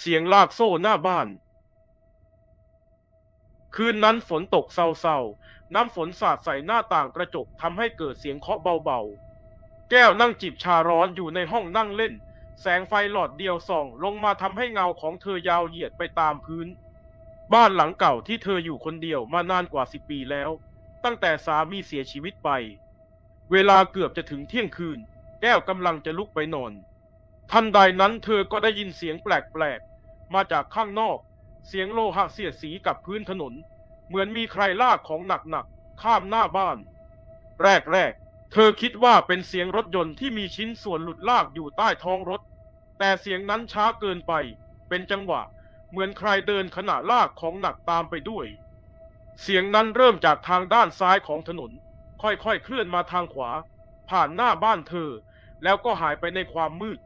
เสียงลากโซ่หน้าบ้าน คืนนั้นฝนตกเศร้าๆ น้ำฝนสาดใส่หน้าต่างกระจกทำให้เกิดเสียงเคาะเบาๆ แก้วนั่งจิบชาร้อนอยู่ในห้องนั่งเล่น แสงไฟหลอดเดียวส่อง ลงมาทำให้เงาของเธอยาวเหยียดไปตามพื้น บ้านหลังเก่าที่เธออยู่คนเดียวมานานกว่าสิบปีแล้ว ตั้งแต่สามีเสียชีวิตไป เวลาเกือบจะถึงเที่ยงคืน แก้วกำลังจะลุกไปนอน ทันใดนั้นเธอก็ได้ยินเสียงแปลกๆ มาจากข้างนอก เสียงโลหะเสียดสีกับพื้นถนน เหมือนมีใครลากของหนักๆ ข้ามหน้าบ้าน แรกๆ เธอคิดว่าเป็นเสียงรถยนต์ที่มีชิ้นส่วนหลุดลากอยู่ใต้ท้องรถ แต่เสียงนั้นช้าเกินไป เป็นจังหวะ เหมือนใครเดินขณะลากของหนักตามไปด้วย เสียงนั้นเริ่มจากทางด้านซ้ายของถนน ค่อยๆ เคลื่อนมาทางขวา ผ่านหน้าบ้านเธอ แล้วก็หายไปในความมืด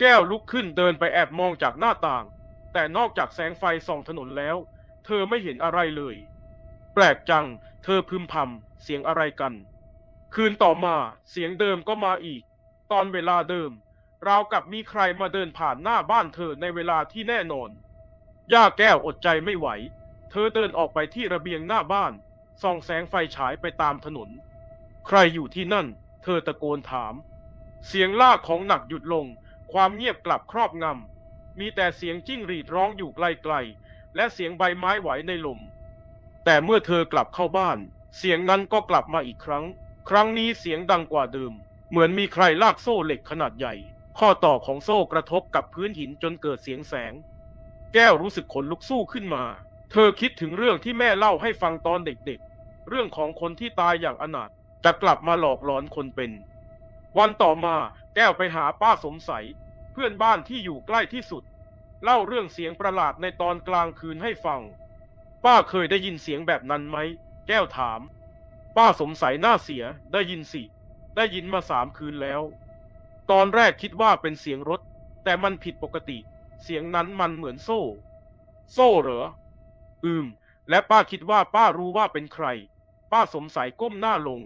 แก้วลุกขึ้นเดินไปแอบมองจากหน้าต่าง แต่นอกจากแสงไฟส่องถนนแล้ว เธอไม่เห็นอะไรเลย แปลกจัง เธอพึมพำเสียงอะไรกัน คืนต่อมาเสียงเดิมก็มาอีก ตอนเวลาเดิม ราวกับมีใครมาเดินผ่านหน้าบ้านเธอในเวลาที่แน่นอนย่าแก้วอดใจไม่ไหว เธอเดินออกไปที่ระเบียงหน้าบ้านส่องแสงไฟฉายไปตามถนน ใครอยู่ที่นั่น เธอตะโกนถาม เสียงลากของหนักหยุดลง ความเงียบกลับครอบงำ มีแต่เสียงจิ้งหรีดร้องอยู่ไกลๆ และเสียงใบไม้ไหวในลม แต่เมื่อเธอกลับเข้าบ้าน เสียงนั้นก็กลับมาอีกครั้ง ครั้งนี้เสียงดังกว่าเดิม เหมือนมีใครลากโซ่เหล็กขนาดใหญ่ ข้อต่อของโซ่กระทบกับพื้นหินจนเกิดเสียงแสง แก้วรู้สึกขนลุกสู้ขึ้นมา เธอคิดถึงเรื่องที่แม่เล่าให้ฟังตอนเด็กๆ เรื่องของคนที่ตายอย่างอนาถจะกลับมาหลอกหลอนคนเป็น วันต่อมา แก้วไปหาป้าสมใสยเพื่อนบ้านที่อยู่ใกล้ที่สุด เล่าเรื่องเสียงประหลาดในตอนกลางคืนให้ฟัง ป้าเคยได้ยินเสียงแบบนั้นไหม แก้วถาม ป้าสมใสยหน้าเสียได้ยินสิ ได้ยินมาสามคืนแล้ว ตอนแรกคิดว่าเป็นเสียงรถ แต่มันผิดปกติ เสียงนั้นมันเหมือนโซ่ โซ่เหรอ อืม และป้าคิดว่าป้ารู้ว่าเป็นใคร ป้าสมใสยก้มหน้าลง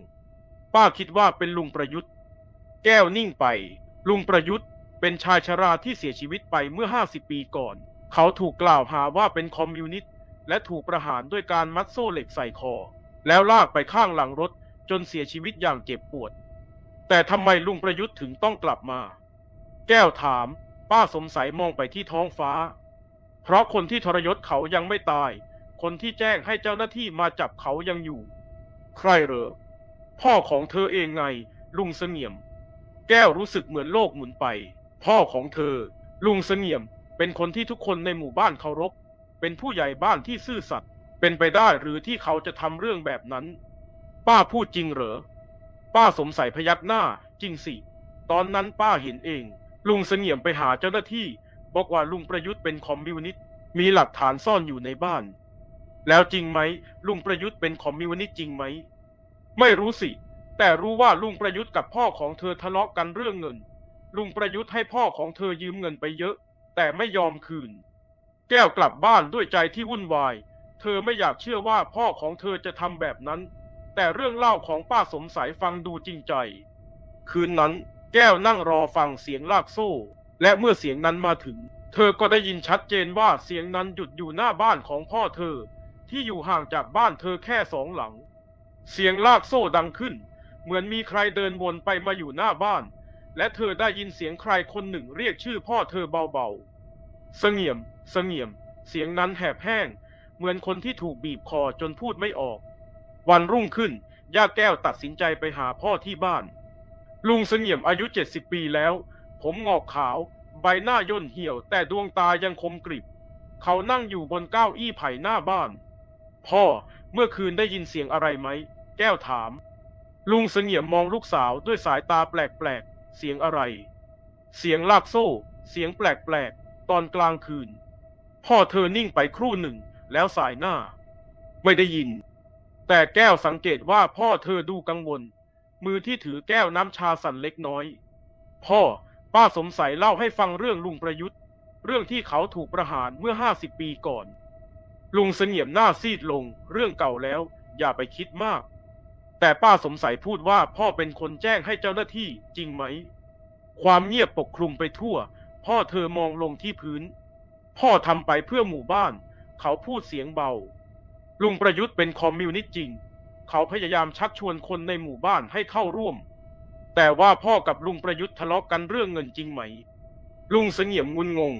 ป้าคิดว่าเป็นลุงประยุทธ์ แก้วนิ่งไป ลุงประยุทธ์เป็นชายชราที่เสียชีวิตไปเมื่อ 50 ปีก่อน เขาถูกกล่าวหาว่าเป็นคอมมิวนิสต์และถูกประหารด้วยการมัดโซ่เหล็กใส่คอ แล้วลากไปข้างหลังรถจนเสียชีวิตอย่างเจ็บปวด แต่ทำไมลุงประยุทธ์ถึงต้องกลับมา แก้วถาม ป้าสมใสยมองไปที่ท้องฟ้า เพราะคนที่ทรยศเขายังไม่ตาย คนที่แจ้งให้เจ้าหน้าที่มาจับเขายังอยู่ ใครเหรอพ่อของเธอเองไง ลุงเสงี่ยม แก้วรู้สึกเหมือนโลกหมุนไป พ่อของเธอ ลุงเสงี่ยม เป็นคนที่ทุกคนในหมู่บ้านเคารพ เป็นผู้ใหญ่บ้านที่ซื่อสัตย์ เป็นไปได้หรือที่เขาจะทำเรื่องแบบนั้น ป้าพูดจริงเหรอ ป้าสมใสยพยักหน้า จริงสิ ตอนนั้นป้าเห็นเอง ลุงเสงี่ยมไปหาเจ้าหน้าที่ บอกว่าลุงประยุทธ์เป็นคอมมิวนิสต์ มีหลักฐานซ่อนอยู่ในบ้าน แล้วจริงไหมลุงประยุทธ์เป็นคอมมิวนิสต์จริงไหม ไม่รู้สิ แต่รู้ว่าลุงประยุทธ์กับพ่อของเธอทะเลาะกันเรื่องเงิน ลุงประยุทธ์ให้พ่อของเธอยืมเงินไปเยอะ แต่ไม่ยอมคืน แก้วกลับบ้านด้วยใจที่วุ่นวาย เธอไม่อยากเชื่อว่าพ่อของเธอจะทำแบบนั้น แต่เรื่องเล่าของป้าสมสายฟังดูจริงใจ คืนนั้น แก้วนั่งรอฟังเสียงลากโซ่ และเมื่อเสียงนั้นมาถึง เธอก็ได้ยินชัดเจนว่าเสียงนั้นหยุดอยู่หน้าบ้านของพ่อเธอ ที่อยู่ห่างจากบ้านเธอแค่สองหลัง เสียงลากโซ่ดังขึ้น เหมือนมีใครเดินวนไปมาอยู่หน้าบ้าน และเธอได้ยินเสียงใครคนหนึ่งเรียกชื่อพ่อเธอเบาๆเสงี่ยมเสงี่ยม เสียงนั้นแหบแห้ง เหมือนคนที่ถูกบีบคอจนพูดไม่ออก วันรุ่งขึ้นย่าแก้วตัดสินใจไปหาพ่อที่บ้าน ลุงเสงี่ยมอายุ70ปีแล้ว ผมงอกขาว ใบหน้าย่นเหี่ยว แต่ดวงตายังคมกริบ เขานั่งอยู่บนเก้าอี้ไผ่หน้าบ้าน พ่อเมื่อคืนได้ยินเสียงอะไรไหม แก้วถาม ลุงเสงี่ยมมองลูกสาวด้วยสายตาแปลกๆ เสียงอะไร เสียงลากโซ่ เสียงแปลกๆ ตอนกลางคืน พ่อเธอนิ่งไปครู่หนึ่งแล้วสายหน้า ไม่ได้ยิน แต่แก้วสังเกตว่าพ่อเธอดูกังวล มือที่ถือแก้วน้ำชาสั่นเล็กน้อย พ่อป้าสมใสยเล่าให้ฟังเรื่องลุงประยุทธ์ เรื่องที่เขาถูกประหารเมื่อห้าสิบปีก่อน ลุงเสงี่ยมหน้าซีดลง เรื่องเก่าแล้ว อย่าไปคิดมาก แต่ป้าสมใสยพูดว่าพ่อเป็นคนแจ้งให้เจ้าหน้าที่จริงไหม ความเงียบปกคลุมไปทั่ว พ่อเธอมองลงที่พื้น พ่อทำไปเพื่อหมู่บ้าน เขาพูดเสียงเบา ลุงประยุทธ์เป็นคอมมิวนิสต์จริง เขาพยายามชักชวนคนในหมู่บ้านให้เข้าร่วม แต่ว่าพ่อกับลุงประยุทธ์ทะเลาะกันเรื่องเงินจริงไหม ลุงเสงี่ยมงุนงง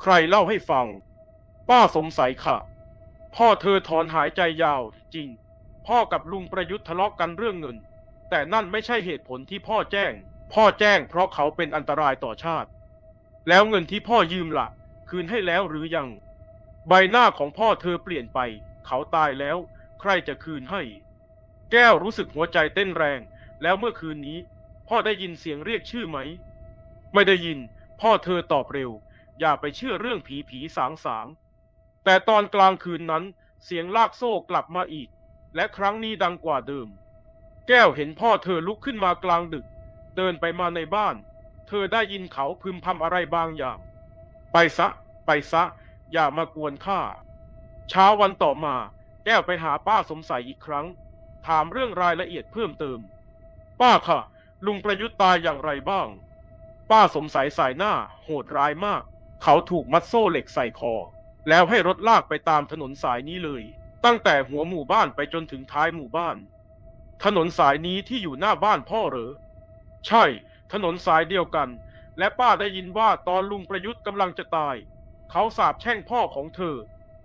ใครเล่าให้ฟัง ป้าสงสัยค่ะ พ่อเธอถอนหายใจยาวจริง พ่อกับลุงประยุทธ์ทะเลาะกันเรื่องเงิน แต่นั่นไม่ใช่เหตุผลที่พ่อแจ้ง พ่อแจ้งเพราะเขาเป็นอันตรายต่อชาติ แล้วเงินที่พ่อยืมละ่ะ คืนให้แล้วหรือยัง ใบหน้าของพ่อเธอเปลี่ยนไป เขาตายแล้ว ใครจะคืนให้ แก้วรู้สึกหัวใจเต้นแรง แล้วเมื่อคืนนี้ พ่อได้ยินเสียงเรียกชื่อไหม ไม่ได้ยิน พ่อเธอตอบเร็ว อย่าไปเชื่อเรื่องผีผีสางสางแต่ตอนกลางคืนนั้นเสียงลากโซ่กลับมาอีก และครั้งนี้ดังกว่าเดิม แก้วเห็นพ่อเธอลุกขึ้นมากลางดึก เดินไปมาในบ้าน เธอได้ยินเขาพึมพำอะไรบางอย่าง ไปซะ ไปซะ อย่ามากวนข้า เช้าวันต่อมา แก้วไปหาป้าสมศัยอีกครั้ง ถามเรื่องรายละเอียดเพิ่มเติม ป้าค่ะ ลุงประยุทธ์ตายอย่างไรบ้าง ป้าสมศัยสายหน้า โหดร้ายมาก เขาถูกมัดโซ่เหล็กใส่คอ แล้วให้รถลากไปตามถนนสายนี้เลย ตั้งแต่หัวหมู่บ้านไปจนถึงท้ายหมู่บ้าน ถนนสายนี้ที่อยู่หน้าบ้านพ่อเหรอ ใช่ ถนนสายเดียวกัน และป้าได้ยินว่าตอนลุงประยุทธ์กำลังจะตาย เขาสาบแช่งพ่อของเธอ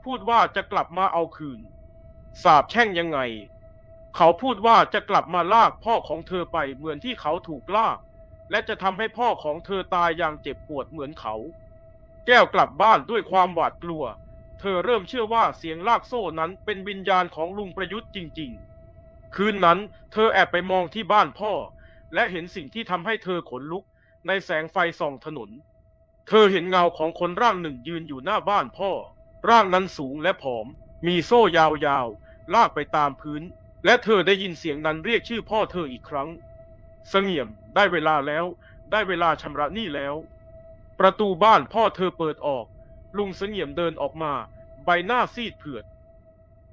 พูดว่าจะกลับมาเอาคืน สาบแช่งยังไง เขาพูดว่าจะกลับมาลากพ่อของเธอไปเหมือนที่เขาถูกลาก และจะทำให้พ่อของเธอตายอย่างเจ็บปวดเหมือนเขา แก้วกลับบ้านด้วยความหวาดกลัว เธอเริ่มเชื่อว่าเสียงลากโซ่นั้นเป็นวิญญาณของลุงประยุทธ์จริง ๆ คืนนั้นเธอแอบไปมองที่บ้านพ่อ และเห็นสิ่งที่ทำให้เธอขนลุก ในแสงไฟส่องถนน เธอเห็นเงาของคนร่างหนึ่งยืนอยู่หน้าบ้านพ่อ ร่างนั้นสูงและผอม มีโซ่ยาวๆ ลากไปตามพื้น และเธอได้ยินเสียงนั้นเรียกชื่อพ่อเธออีกครั้งเสงี่ยมได้เวลาแล้ว ได้เวลาชำระหนี้แล้ว ประตูบ้านพ่อเธอเปิดออก ลุงเสงี่ยมเดินออกมา ใบหน้าซีดเผือด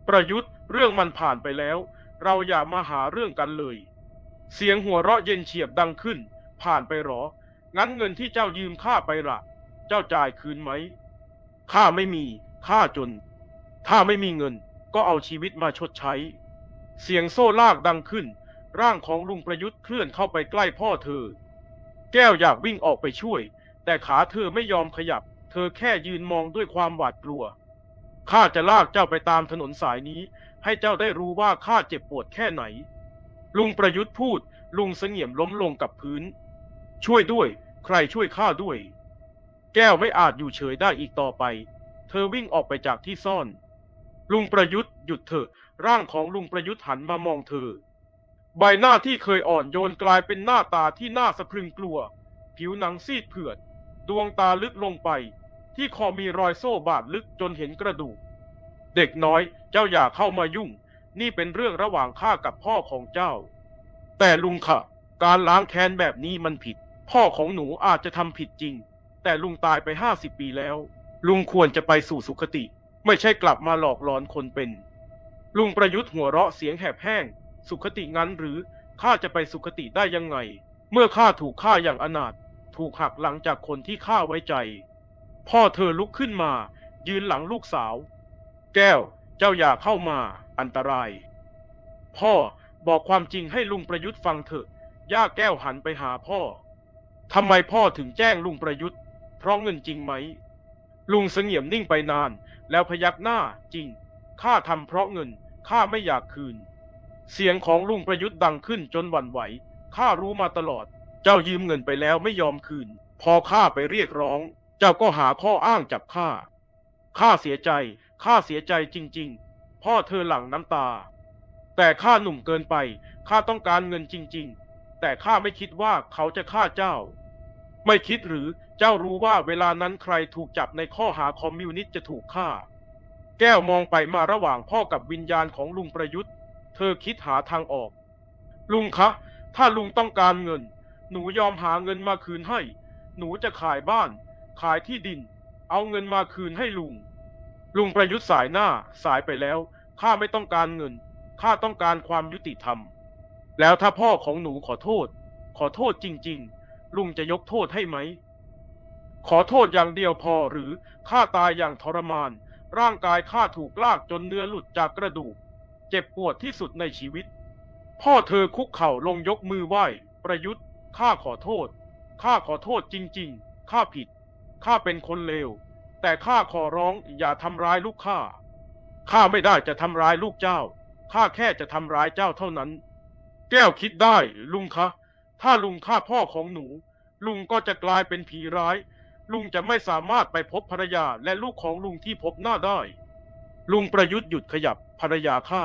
ประยุทธ์เรื่องมันผ่านไปแล้ว เราอย่ามาหาเรื่องกันเลย เสียงหัวเราะเย็นเฉียบดังขึ้น ผ่านไปหรอ งั้นเงินที่เจ้ายืมข้าไปละเจ้าจ่ายคืนไหมข้าไม่มีข้าจน ถ้าไม่มีเงินก็เอาชีวิตมาชดใช้ เสียงโซ่ลากดังขึ้น ร่างของลุงประยุทธ์เคลื่อนเข้าไปใกล้พ่อเธอ แก้วอยากวิ่งออกไปช่วย แต่ขาเธอไม่ยอมขยับ เธอแค่ยืนมองด้วยความหวาดกลัว ข้าจะลากเจ้าไปตามถนนสายนี้ ให้เจ้าได้รู้ว่าข้าเจ็บปวดแค่ไหน ลุงประยุทธ์พูด ลุงเสงี่ยมล้มลงกับพื้น ช่วยด้วย ใครช่วยข้าด้วย แก้วไม่อาจอยู่เฉยได้อีกต่อไป เธอวิ่งออกไปจากที่ซ่อน ลุงประยุทธ์หยุดเถอะ ร่างของลุงประยุทธ์หันมามองเธอ ใบหน้าที่เคยอ่อนโยนกลายเป็นหน้าตาที่น่าสะพรึงกลัว ผิวหนังซีดเผือด ดวงตาลึกลงไป ที่คอมีรอยโซ่บาดลึกจนเห็นกระดูก เด็กน้อยเจ้าอย่าเข้ามายุ่ง นี่เป็นเรื่องระหว่างข้ากับพ่อของเจ้า แต่ลุงค่ะ การล้างแค้นแบบนี้มันผิด พ่อของหนูอาจจะทำผิดจริง แต่ลุงตายไปห้าสิบปีแล้ว ลุงควรจะไปสู่สุคติ ไม่ใช่กลับมาหลอกหลอนคนเป็น ลุงประยุทธ์หัวเราะเสียงแหบแห้ง สุคติงั้นหรือข้าจะไปสุคติได้ยังไง เมื่อข้าถูกฆ่าอย่างอนาถถูกหักหลังจากคนที่ข้าไว้ใจ พ่อเธอลุกขึ้นมา ยืนหลังลูกสาว แก้ว เจ้าอย่าเข้ามา อันตราย พ่อบอกความจริงให้ลุงประยุทธ์ฟังเถอะ ย่าแก้วหันไปหาพ่อ ทำไมพ่อถึงแจ้งลุงประยุทธ์ เพราะเงินจริงไหม ลุงเสงี่ยมนิ่งไปนาน แล้วพยักหน้าจริง ข้าทำเพราะเงิน ข้าไม่อยากคืน เสียงของลุงประยุทธ์ดังขึ้นจนหวั่นไหว ข้ารู้มาตลอด เจ้ายืมเงินไปแล้วไม่ยอมคืน พอข้าไปเรียกร้อง เจ้าก็หาข้ออ้างจับข้า ข้าเสียใจ ข้าเสียใจจริง ๆ พ่อเธอหลั่งน้ำตา แต่ข้าหนุ่มเกินไป ข้าต้องการเงินจริง ๆ แต่ข้าไม่คิดว่าเขาจะฆ่าเจ้า ไม่คิดหรือเจ้ารู้ว่าเวลานั้นใครถูกจับในข้อหาคอมมิวนิสต์จะถูกฆ่า แก้วมองไปมาระหว่างพ่อกับวิญญาณของลุงประยุทธ์ เธอคิดหาทางออก ลุงคะ ถ้าลุงต้องการเงิน หนูยอมหาเงินมาคืนให้ หนูจะขายบ้าน ขายที่ดิน เอาเงินมาคืนให้ลุง ลุงประยุทธ์สายหน้าสายไปแล้ว ข้าไม่ต้องการเงิน ข้าต้องการความยุติธรรม แล้วถ้าพ่อของหนูขอโทษ ขอโทษจริง ๆ ลุงจะยกโทษให้ไหม ขอโทษอย่างเดียวพอหรือข้าตายอย่างทรมาน ร่างกายข้าถูกลากจนเนื้อหลุดจากกระดูก เจ็บปวดที่สุดในชีวิต พ่อเธอคุกเข่าลงยกมือไหว้ ประยุทธ์ ข้าขอโทษ ข้าขอโทษจริง ๆ ข้าผิด ข้าเป็นคนเลว แต่ข้าขอร้องอย่าทำร้ายลูกข้า ข้าไม่ได้จะทำร้ายลูกเจ้า ข้าแค่จะทำร้ายเจ้าเท่านั้น แก้วคิดได้ลุงคะ ถ้าลุงฆ่าพ่อของหนู ลุงก็จะกลายเป็นผีร้าย ลุงจะไม่สามารถไปพบภรรยาและลูกของลุงที่พบหน้าได้ ลุงประยุทธ์หยุดขยับภรรยาฆ่า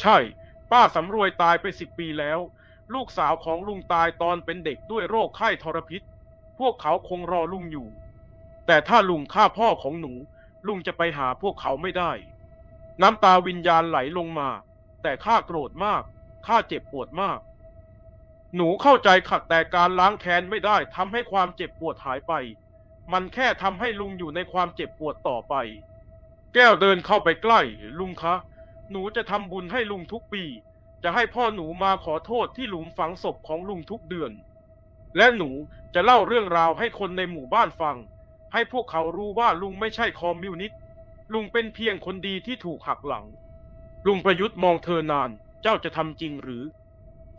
ใช่ ป้าสำรวยตายไปสิบปีแล้ว ลูกสาวของลุงตายตอนเป็นเด็กด้วยโรคไข้ทรพิษ พวกเขาคงรอลุงอยู่ แต่ถ้าลุงฆ่าพ่อของหนู ลุงจะไปหาพวกเขาไม่ได้ น้ำตาวิญญาณไหลลงมา แต่ข้าโกรธมาก ข้าเจ็บปวดมาก หนูเข้าใจขัดแต่การล้างแค้นไม่ได้ทำให้ความเจ็บปวดหายไป มันแค่ทำให้ลุงอยู่ในความเจ็บปวดต่อไป แก้วเดินเข้าไปใกล้ ลุงคะ หนูจะทำบุญให้ลุงทุกปี จะให้พ่อหนูมาขอโทษที่หลุมฝังศพของลุงทุกเดือน และหนูจะเล่าเรื่องราวให้คนในหมู่บ้านฟัง ให้พวกเขารู้ว่าลุงไม่ใช่คอมมิวนิสต์ลุงเป็นเพียงคนดีที่ถูกหักหลัง ลุงประยุทธ์มองเธอนาน เจ้าจะทำจริงหรือ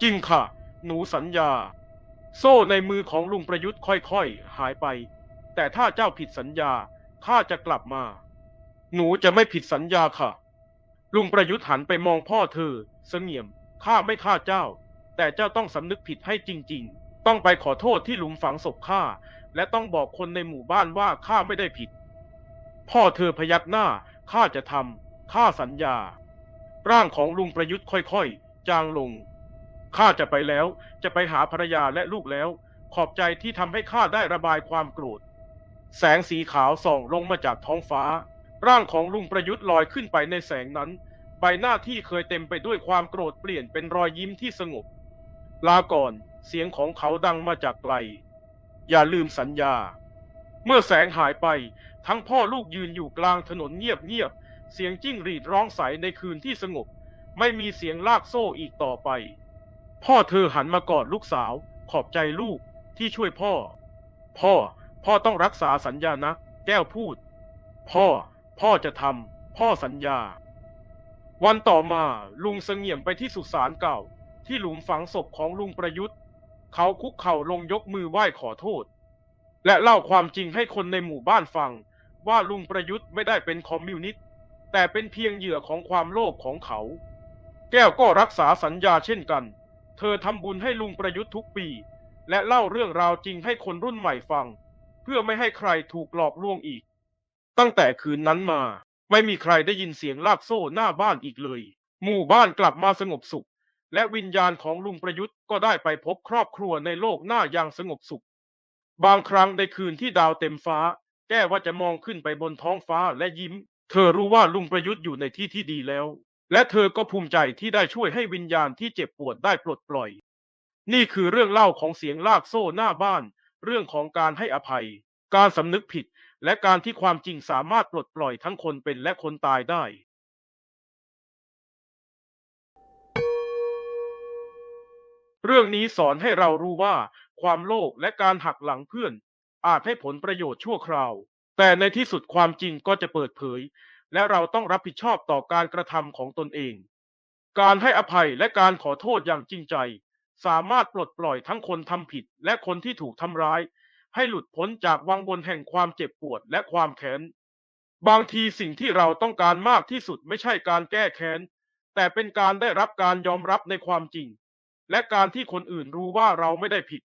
จริงค่ะ หนูสัญญา โซ่ในมือของลุงประยุทธ์ค่อยๆ หายไป แต่ถ้าเจ้าผิดสัญญาข้าจะกลับมา หนูจะไม่ผิดสัญญาค่ะ ลุงประยุทธ์หันไปมองพ่อเธอ เสงี่ยมข้าไม่ฆ่าเจ้า แต่เจ้าต้องสำนึกผิดให้จริง ๆ ต้องไปขอโทษที่หลุมฝังศพข้าและต้องบอกคนในหมู่บ้านว่าข้าไม่ได้ผิด พ่อเธอพยักหน้าข้าจะทำข้าสัญญา ร่างของลุงประยุทธ์ค่อยๆ จางลงข้าจะไปแล้วจะไปหาภรรยาและลูกแล้ว ขอบใจที่ทำให้ข้าได้ระบายความโกรธ แสงสีขาวส่องลงมาจากท้องฟ้า ร่างของลุงประยุทธ์ลอยขึ้นไปในแสงนั้น ใบหน้าที่เคยเต็มไปด้วยความโกรธเปลี่ยนเป็นรอยยิ้มที่สงบ ลาก่อน เสียงของเขาดังมาจากไกล อย่าลืมสัญญา เมื่อแสงหายไป ทั้งพ่อลูกยืนอยู่กลางถนนเงียบๆ เสียงจิ้งหรีดร้องใสในคืนที่สงบ ไม่มีเสียงลากโซ่อีกต่อไป พ่อเธอหันมากอดลูกสาว ขอบใจลูกที่ช่วยพ่อ พ่อ พ่อต้องรักษาสัญญานะ แก้วพูด พ่อ พ่อจะทำ พ่อสัญญา วันต่อมาลุงเสงี่ยมไปที่สุสานเก่า ที่หลุมฝังศพของลุงประยุทธ์ เขาคุกเข่าลงยกมือไหว้ขอโทษ และเล่าความจริงให้คนในหมู่บ้านฟัง ว่าลุงประยุทธ์ไม่ได้เป็นคอมมิวนิสต์แต่เป็นเพียงเหยื่อของความโลภของเขา แก้วก็รักษาสัญญาเช่นกัน เธอทำบุญให้ลุงประยุทธ์ทุกปี และเล่าเรื่องราวจริงให้คนรุ่นใหม่ฟัง เพื่อไม่ให้ใครถูกหลอกลวงอีก ตั้งแต่คืนนั้นมาไม่มีใครได้ยินเสียงลากโซ่หน้าบ้านอีกเลย หมู่บ้านกลับมาสงบสุข และวิญญาณของลุงประยุทธ์ก็ได้ไปพบครอบครัวในโลกหน้าอย่างสงบสุข บางครั้งในคืนที่ดาวเต็มฟ้า แก้ว่าจะมองขึ้นไปบนท้องฟ้าและยิ้ม เธอรู้ว่าลุงประยุทธ์อยู่ในที่ที่ดีแล้ว และเธอก็ภูมิใจที่ได้ช่วยให้วิญญาณที่เจ็บปวดได้ปลดปล่อย นี่คือเรื่องเล่าของเสียงลากโซ่หน้าบ้าน เรื่องของการให้อภัย การสำนึกผิด และการที่ความจริงสามารถปลดปล่อยทั้งคนเป็นและคนตายได้ เรื่องนี้สอนให้เรารู้ว่า ความโลภและการหักหลังเพื่อน อาจให้ผลประโยชน์ชั่วคราว แต่ในที่สุดความจริงก็จะเปิดเผย และเราต้องรับผิดชอบต่อการกระทำของตนเอง การให้อภัยและการขอโทษอย่างจริงใจ สามารถปลดปล่อยทั้งคนทำผิดและคนที่ถูกทำร้าย ให้หลุดพ้นจากวังวนแห่งความเจ็บปวดและความแค้นบางทีสิ่งที่เราต้องการมากที่สุดไม่ใช่การแก้แค้น แต่เป็นการได้รับการยอมรับในความจริง และการที่คนอื่นรู้ว่าเราไม่ได้ผิด